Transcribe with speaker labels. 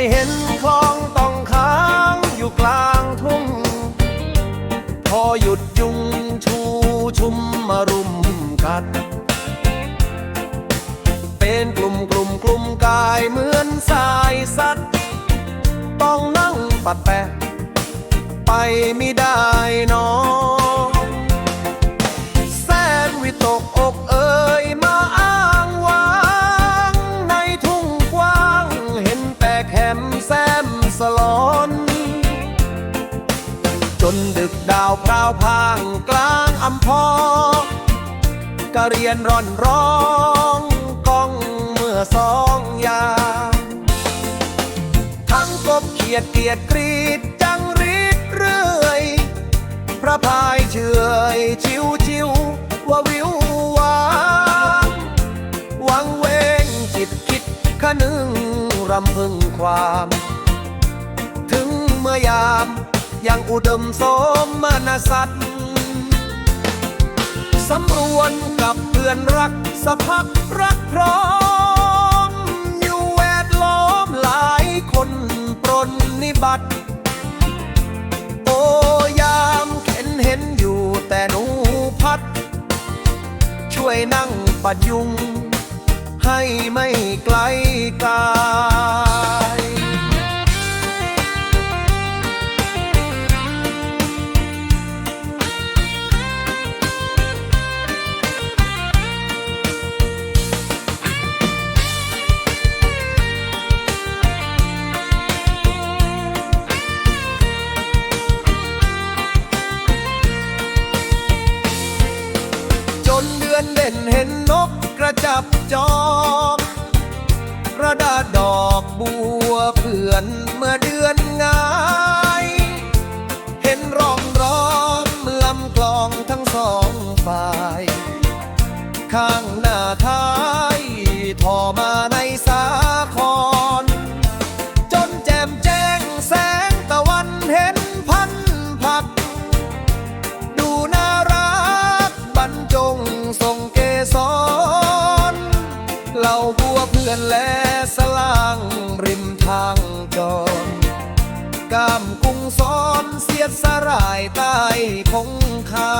Speaker 1: ไม่เห็นคลองต้องค้างอยู่กลางทุ่ง พอหยุดจุงชูชุมมารุมกัด เป็นกลุ่มกลุ่มกลุ่มกายเหมือนสายสัตว์ ต้องนั่งปัดแปะ ไปไม่ได้นอน ดึกดาวพราวพางกลางอำพรกะเรียนร่อนร้องก้องเมื่อสองยาทั้งกบเขียดเกียดกรีดจังรีดเรื่อย พระพายเฉอยชิวชิวว่าวิววางหวังเวงจิตคิดขนึงรำพึงความ ถึงเมื่อยาม ยังอุดมสมมนสัตว์สำรวนกับเพื่อนรักสะพักรักพร้อม อยู่แวดล้อมหลายคนปรนนิบัติ โอยามเข็นเห็นอยู่แต่หนูพัด ช่วยนั่งปัดยุง ให้ไม่ไกลกาย นเดือนเด่นเห็นนกกระจับจอกกระดาษดอกบัวเพื่อนเมื่อเดือนงาย เห็นร้องร้องลำกลองทั้งสองฝ่าย ข้างหน้าท้ายทอมานะ เหล่าบัวเพื่อนและสลางริมทางจอนกามกุ้งซ้อนเสียดสลายใต้คงคา